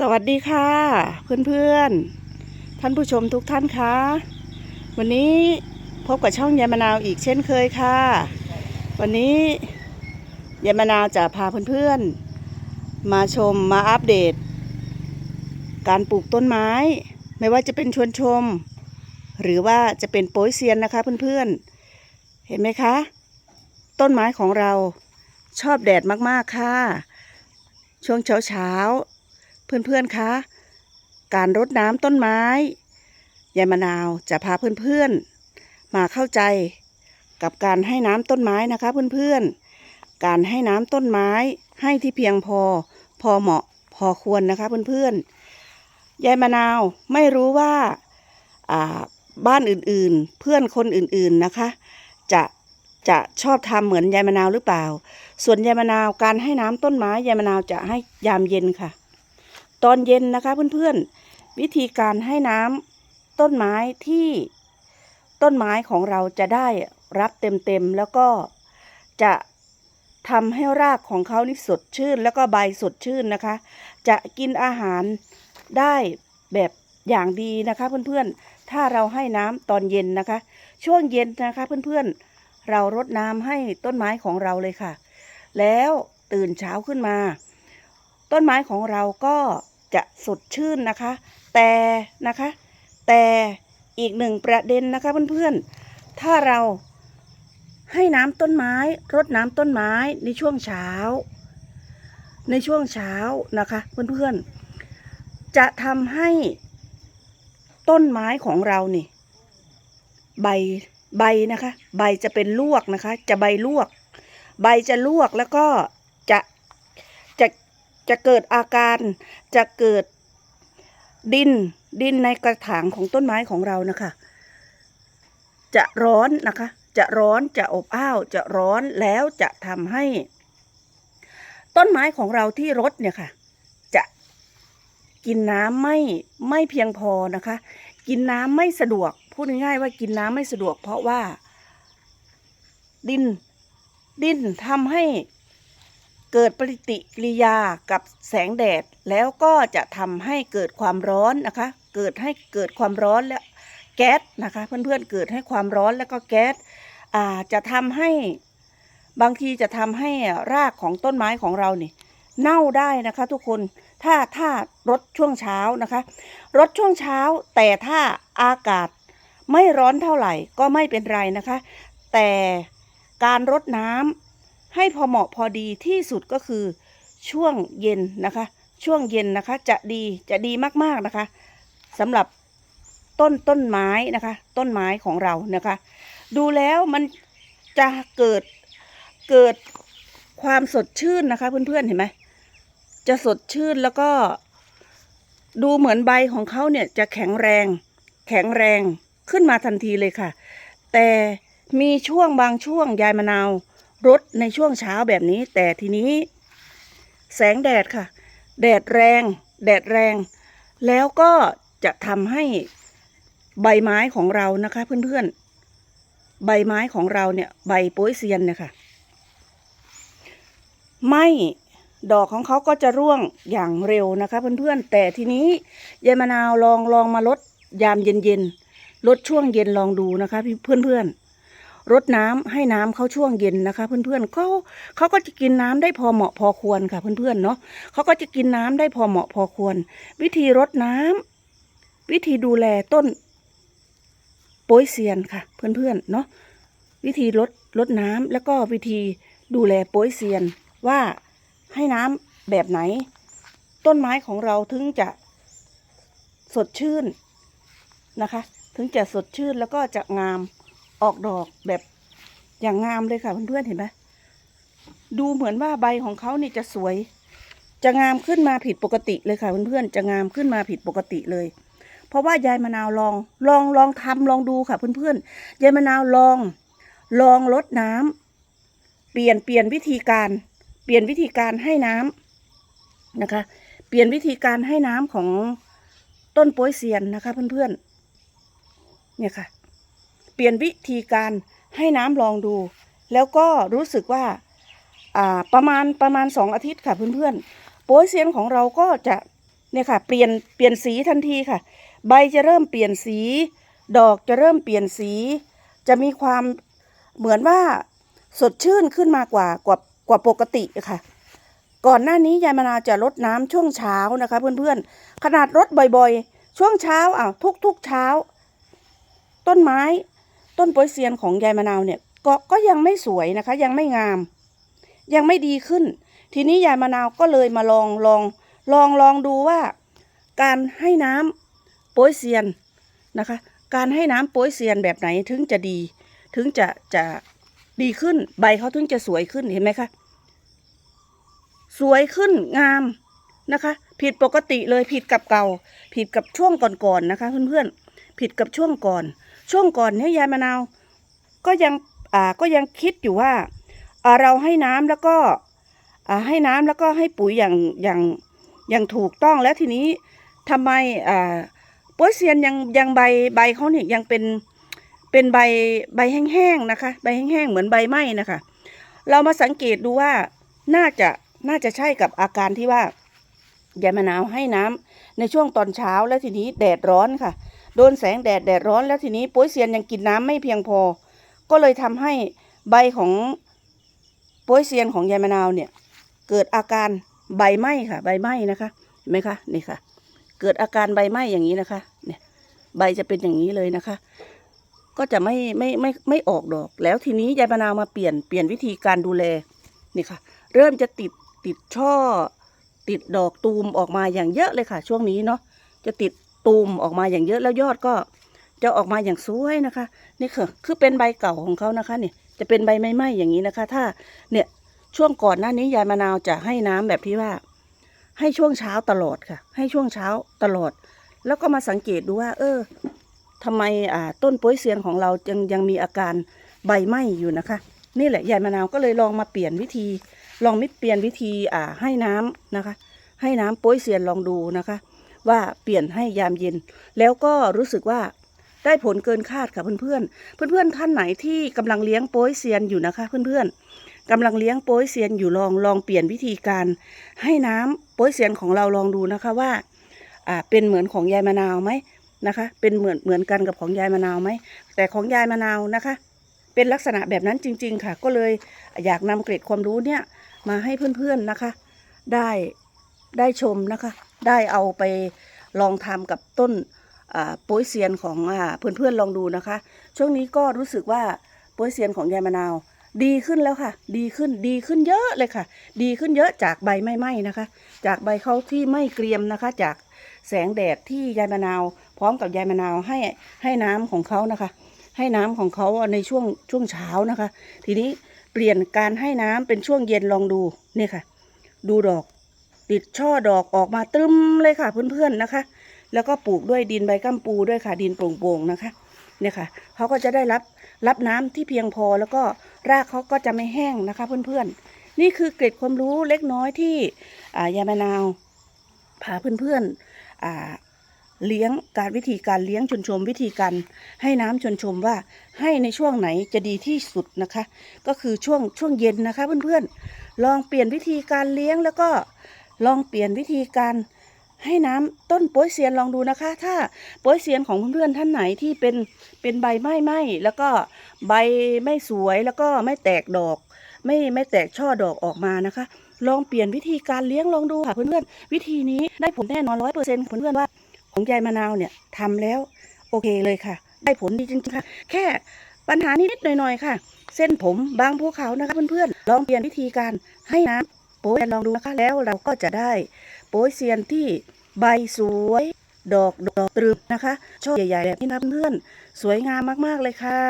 สวัสดีค่ะ เพื่อนๆ ท่านผู้ชมทุกท่านคะวันนี้พบกับช่องยายมะนาวอีกเช่นเคยค่ะ วันนี้ยายมะนาวจะพาเพื่อนๆ มาชมมาอัปเดต การปลูกต้นไม้ ไม่ว่าจะเป็นชวนชม หรือว่าจะเป็นโป้ยเซียนนะคะเพื่อนๆ เห็นไหมคะ ต้นไม้ของเราชอบแดดมากๆค่ะ ช่วงเช้าๆ เพื่อนๆคะการรดน้ำต้นไม้ยายมะนาวจะพาเพื่อนๆ มาเข้าใจกับการให้น้ำต้นไม้นะคะเพื่อนๆ การให้น้ำต้นไม้ให้ที่เพียงพอพอเหมาะพอควรนะคะเพื่อนๆ ยายมะนาวไม่รู้ว่าบ้านอื่นๆ เพื่อนคนอื่นๆนะคะ จะจะชอบทำเหมือนยายมะนาวหรือเปล่า ส่วนยายมะนาวการให้น้ำต้นไม้ยายมะนาวจะให้ยามเย็นค่ะ ตอนเย็นนะคะเพื่อนๆ วิธีการให้น้ำต้นไม้ที่ต้นไม้ของเราจะได้รับเต็มๆ แล้วก็จะทำให้รากของเขานี่สดชื่น แล้วก็ใบสดชื่นนะคะ จะกินอาหารได้แบบอย่างดีนะคะเพื่อนๆ ถ้าเราให้น้ำตอนเย็นนะคะ ช่วงเย็นนะคะเพื่อนๆ เรารดน้ำให้ต้นไม้ของเราเลยค่ะ แล้วตื่นเช้าขึ้นมา ต้นไม้ของเราก็จะสดชื่นนะคะ แต่นะคะ แต่อีกหนึ่งประเด็นนะคะเพื่อนๆ ถ้าเราให้น้ำต้นไม้รดน้ำต้นไม้ในช่วงเช้า ในช่วงเช้านะคะเพื่อนๆ จะทำให้ต้นไม้ของเรานี่ใบใบนะคะ ใบจะเป็นลวกนะคะ จะใบลวก ใบจะลวกแล้วก็จะจะ จะเกิดอาการจะเกิดดินดินในกระถางของต้นไม้ของเรานะคะ จะร้อนนะคะ จะร้อนจะอบอ้าวจะร้อนแล้วจะทำให้ ต้นไม้ของเราที่รดเนี่ยค่ะ จะกินน้ำไม่ไม่เพียงพอนะคะ กินน้ำไม่สะดวก พูดง่ายๆว่ากินน้ำไม่สะดวก เพราะว่า ดินดินทำให้ เกิดปฏิกิริยากับแสงแดด แล้วก็จะทำให้เกิดความร้อนนะคะ เกิดให้เกิดความร้อนและแก๊สนะคะ เพื่อนๆเกิดให้ความร้อนแล้วก็แก๊สจะทำให้บางทีจะทำให้รากของต้นไม้ของเรานี่เน่าได้นะคะ ทุกคนถ้าถ้ารดช่วงเช้านะคะรดช่วงเช้า แต่ถ้าอากาศไม่ร้อนเท่าไหร่ก็ไม่เป็นไรนะคะ แต่การรดน้ำ ให้พอเหมาะพอดีที่สุดก็คือช่วงเย็นนะคะ ช่วงเย็นนะคะจะดีจะดีมากๆนะคะสำหรับต้นต้นไม้นะคะ ต้นไม้ของเรานะคะ ดูแล้วมันจะเกิดเกิดความสดชื่นนะคะเพื่อนๆเห็นไหมจะสดชื่นแล้วก็ ดูเหมือนใบของเขาเนี่ยจะแข็งแรง แข็งแรงขึ้นมาทันทีเลยค่ะ แต่มีช่วงบางช่วงยายมะนาว รดในช่วงเช้าแบบนี้ แต่ทีนี้ แสงแดดค่ะ แดดแรง แดดแรง แล้วก็จะทำให้ใบไม้ของเรานะคะ เพื่อนๆ ใบไม้ของเราเนี่ย ใบโป้ยเซียนเนี่ยค่ะ ไม่ดอกของเขาก็จะร่วงอย่างเร็วนะคะ เพื่อนๆ แต่ทีนี้ยายมะนาวลองลองมาลดยามเย็นๆลดช่วงเย็นลองดูนะคะเพื่อนๆ รดน้ำให้น้ำเขาช่วงเย็นนะคะ เพื่อนๆเขาเขาก็จะกินน้ำได้พอเหมาะพอควรค่ะ เพื่อนๆเนาะเขาก็จะกินน้ำได้พอเหมาะพอควร วิธีรดน้ำวิธีดูแลต้นโป้ยเซียนค่ะ เพื่อนๆเนาะวิธีลดลดน้ำแล้วก็วิธีดูแลโป้ยเซียนว่าให้น้ำแบบไหน ต้นไม้ของเราถึงจะสดชื่นนะคะ ถึงจะสดชื่นแล้วก็จะงาม ออกดอกแบบอย่างงามเลยค่ะเพื่อนๆเห็นไหมดูเหมือนว่าใบของเขาเนี่ยจะสวย จะงามขึ้นมาผิดปกติเลยค่ะเพื่อนๆจะงามขึ้นมาผิดปกติเลย เพราะว่ายายมะนาวลองลองลองทำลองดูค่ะเพื่อนๆยายมะนาวลอง ลองลดน้ำเปลี่ยนเปลี่ยนวิธีการ เปลี่ยนวิธีการให้น้ำนะคะ เปลี่ยนวิธีการให้น้ำของต้นโป้ยเซียนนะคะเพื่อนๆเนี่ยค่ะ เปลี่ยนวิธีการให้น้ำลองดู แล้วก็รู้สึกว่าประมาณประมาณสองอาทิตย์ค่ะเพื่อนๆโป้ยเซียนของเราก็จะเนี่ยค่ะเปลี่ยนเปลี่ยนสีทันทีค่ะ ใบจะเริ่มเปลี่ยนสี ดอกจะเริ่มเปลี่ยนสี จะมีความเหมือนว่าสดชื่นขึ้นมากว่ากว่ากว่าปกติค่ะ ก่อนหน้านี้ยายมนาจะรดน้ำช่วงเช้านะคะ เพื่อนๆขนาดรดบ่อยๆ ช่วงเช้าอะทุกๆเช้า ต้นไม้ ต้นโปยเซียนของยายมะนาวเนี่ยก็ก็ยังไม่สวยนะคะ ยังไม่งาม ยังไม่ดีขึ้น ทีนี้ยายมะนาวก็เลยมาลองลองลองลองดูว่า การให้น้ำโปยเซียนนะคะ การให้น้ำโปยเซียนแบบไหนถึงจะดี ถึงจะจะดีขึ้นใบเขาถึงจะสวยขึ้นเห็นไหมคะสวยขึ้นงามนะคะ ผิดปกติเลยผิดกับเก่า ผิดกับช่วงก่อนๆนะคะ เพื่อนๆผิดกับช่วงก่อน ช่วงก่อนเนี่ยยายมะนาว ก็ยังอ่าก็ยังคิดอยู่ว่าเราให้น้ำแล้วก็อ่าให้น้ำแล้วก็ให้ปุ๋ยอย่างอย่างอย่างถูกต้องแล้วทีนี้ทำไมอ่าโป๊ยเซียนยังยังใบใบเขาเนี่ยยังเป็นเป็นใบใบแห้งๆนะคะ ใบแห้งๆเหมือนใบไหม้นะคะ เรามาสังเกตดูว่าน่าจะน่าจะใช่กับอาการที่ว่ายายมะนาวให้น้ำในช่วงตอนเช้าแล้วทีนี้แดดร้อนค่ะ โดนแสงแดดแดดร้อนแล้วทีนี้โป๊ยเซียนยังกินน้ำไม่เพียงพอ ก็เลยทำให้ใบของโป๊ยเซียนของยายมะนาวเนี่ยเกิดอาการใบไหม้ค่ะ ใบไหม้นะคะเห็นไหมคะนี่ค่ะ เกิดอาการใบไหม้อย่างนี้นะคะเนี่ยใบจะเป็นอย่างนี้เลยนะคะ ก็จะไม่ไม่ไม่ไม่ออกดอก แล้วทีนี้ยายมะนาวมาเปลี่ยนเปลี่ยนวิธีการดูแลนี่ค่ะ เริ่มจะติดติดช่อติดดอกตูมออกมาอย่างเยอะเลยค่ะ ช่วงนี้เนาะจะติด ตูมออกมาอย่างเยอะแล้วยอดก็จะออกมาอย่างสวยนะคะ นี่คือคือเป็นใบเก่าของเขานะคะเนี่ยจะเป็นใบไม้ๆอย่างนี้นะคะ ถ้าเนี่ยช่วงก่อนหน้านี้ยายมะนาวจะให้น้ำแบบที่ว่า ให้ช่วงเช้าตลอดค่ะ ให้ช่วงเช้าตลอด แล้วก็มาสังเกตดูว่า เออทำไมอ่าต้นป๊ยเซียนของเรายังยังมีอาการใบไหม้อยู่นะคะ นี่แหละยายมะนาวก็เลยลองมาเปลี่ยนวิธี ลองมิเปลี่ยนวิธีอ่าให้น้ำนะคะ ให้น้ำโป๊ยเซียนลองดูนะคะ ว่าเปลี่ยนให้ยามเย็น แล้วก็รู้สึกว่าได้ผลเกินคาดค่ะเพื่อนๆ เพื่อนๆท่านไหนที่กำลังเลี้ยงโป๊ยเซียนอยู่นะคะเพื่อนๆกำลังเลี้ยงโป๊ยเซียนอยู่ลองลองเปลี่ยนวิธีการให้น้ำโป๊ยเซียนของเราลองดูนะคะว่าอ่าเป็นเหมือนของยายมะนาวไหมนะคะ เป็นเหมือนเหมือนกันกับของยายมะนาวไหมแต่ของยายมะนาวนะคะ เป็นลักษณะแบบนั้นจริง ๆ ค่ะ ก็เลยอยากนำเกร็ดความรู้เนี่ยมาให้เพื่อนๆนะคะ ได้ ได้ชมนะคะ ได้เอาไปลองทำกับต้นโป๊ยเซียนของอเพื่อนๆลองดูนะคะ ช่วงนี้ก็รู้สึกว่าโป๊ยเซียนของยายมะนาว ดีขึ้นแล้วค่ะ ดีขึ้นดีขึ้นเยอะเลยค่ะ ดีขึ้นเยอะจากใบไม่ไหม้นะคะ จากใบเขาที่ไม่เกรียมนะคะ จากแสงแดดที่ยายมะนาว พร้อมกับยายมะนาวให้ให้น้ำของเขานะคะ ให้น้ำของเขาในช่วงช่วงเช้านะคะ ทีนี้เปลี่ยนการให้น้ำเป็นช่วงเย็นลองดูเนี่ยค่ะ ดูดอก ติดช่อดอกออกมาตึมเลยค่ะเพื่อนๆนะคะ แล้วก็ปลูกด้วยดินใบกัมปูด้วยค่ะดินโปร่งๆนะคะเนี่ยค่ะเขาก็จะได้รับรับน้ำที่เพียงพอแล้วก็รากเขาก็จะไม่แห้งนะคะเพื่อนๆ นี่คือเกร็ดความรู้เล็กน้อยที่อ่ายามะนาวพาเพื่อนๆอ่าเลี้ยงการวิธีการเลี้ยงชนชมวิธีการให้น้ำชนชมว่าให้ในช่วงไหนจะดีที่สุดนะคะ ก็คือช่วงช่วงเย็นนะคะเพื่อนๆลองเปลี่ยนวิธีการเลี้ยงแล้วก็ ลองเปลี่ยนวิธีการให้น้ำต้นโป๊ยเซียนลองดูนะคะ ถ้าโป๊ยเซียนของเพื่อนๆท่านไหนที่เป็นเป็นใบไม้ไหม้แล้วก็ใบไม่สวยแล้วก็ไม่แตกดอก ไม่ไม่แตกช่อดอกออกมานะคะ ลองเปลี่ยนวิธีการเลี้ยงลองดูค่ะเพื่อนๆวิธีนี้ได้ผลแน่นอนร้อยเปอร์เซ็นต์เพื่อนๆว่า ของยายมะนาวเนี่ยทำแล้วโอเคเลยค่ะ ได้ผลดีจริงๆค่ะ แค่ปัญหานิดๆหน่อยๆค่ะ เส้นผมบางภูเขานะคะเพื่อนๆลองเปลี่ยนวิธีการให้น้ำ ป๊ยเซียลองดูนะคะแล้วเราก็จะได้โป๊ยเซียนที่ใบสวยดอกดอกตรึมนะคะ ช่อใหญ่ๆแบบนี้นะเพื่อนๆสวยงามมากๆเลยค่ะ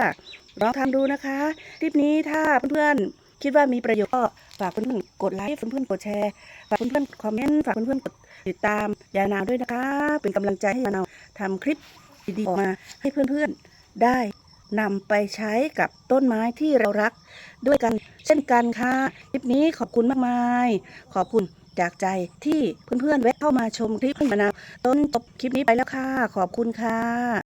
ลองทำดูนะคะคลิปนี้ถ้าเพื่อนๆคิดว่ามีประโยชน์ก็ฝากเพื่อนๆกดไลค์เพื่อนๆกดแชร์ฝากเพื่อนๆคอมเมนต์ฝากเพื่อนๆกดติดตามยานาวด้วยนะคะ เป็นกำลังใจให้ยานาวทำคลิปดีๆออกมาให้เพื่อนๆได้นำไปใช้กับต้นไม้ที่เรารัก ด้วยกันเช่นกันค่ะ คลิปนี้ขอบคุณมากมาย ขอบคุณจากใจที่เพื่อนๆแวะเข้ามาชมคลิปให้มานาวต้นจบคลิปนี้ไปแล้วค่ะ ขอบคุณค่ะ